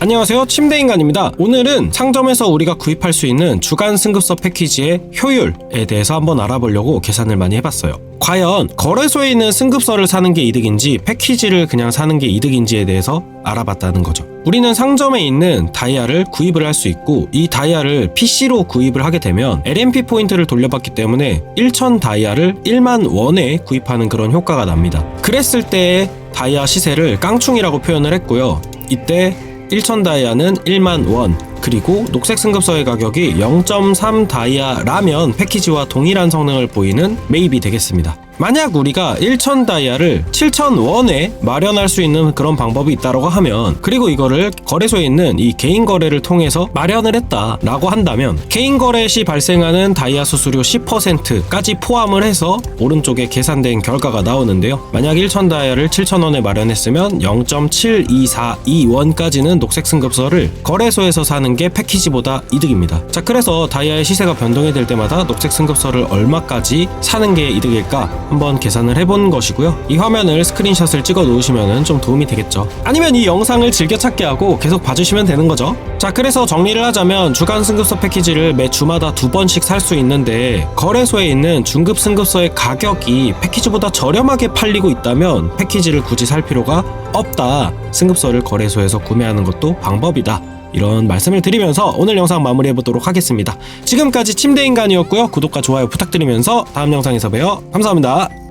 안녕하세요. 침대인간입니다. 오늘은 상점에서 우리가 구입할 수 있는 주간 승급서 패키지의 효율에 대해서 한번 알아보려고 계산을 많이 해봤어요. 과연 거래소에 있는 승급서를 사는 게 이득인지 패키지를 그냥 사는 게 이득인지에 대해서 알아봤다는 거죠. 우리는 상점에 있는 다이아를 구입을 할 수 있고 이 다이아를 PC로 구입을 하게 되면 LMP 포인트를 돌려받기 때문에 1000 다이아를 1만 원에 구입하는 그런 효과가 납니다. 그랬을 때의 다이아 시세를 깡충이라고 표현을 했고요. 이때 1000 다이아는 1만 원 그리고 녹색 승급서의 가격이 0.3 다이아라면 패키지와 동일한 성능을 보이는 매입이 되겠습니다. 만약 우리가 1000 다이아를 7000원에 마련할 수 있는 그런 방법이 있다고 하면 그리고 이거를 거래소에 있는 이 개인 거래를 통해서 마련을 했다라고 한다면 개인 거래 시 발생하는 다이아 수수료 10%까지 포함을 해서 오른쪽에 계산된 결과가 나오는데요. 만약 1000 다이아를 7000원에 마련했으면 0.7242원까지는 녹색 승급서를 거래소에서 사는 게 패키지보다 이득입니다. 자, 그래서 다이아의 시세가 변동이 될 때마다 녹색 승급서를 얼마까지 사는 게 이득일까 한번 계산을 해본 것이고요. 이 화면을 스크린샷을 찍어 놓으시면 좀 도움이 되겠죠. 아니면 이 영상을 즐겨찾기 하고 계속 봐주시면 되는 거죠. 자, 그래서 정리를 하자면 주간 승급서 패키지를 매 주마다 두 번씩 살 수 있는데 거래소에 있는 중급 승급서의 가격이 패키지보다 저렴하게 팔리고 있다면 패키지를 굳이 살 필요가 없다. 승급서를 거래소에서 구매하는 것도 방법이다. 이런 말씀을 드리면서 오늘 영상 마무리해 보도록 하겠습니다. 지금까지 침대인간이었고요. 구독과 좋아요 부탁드리면서 다음 영상에서 봬요. 감사합니다.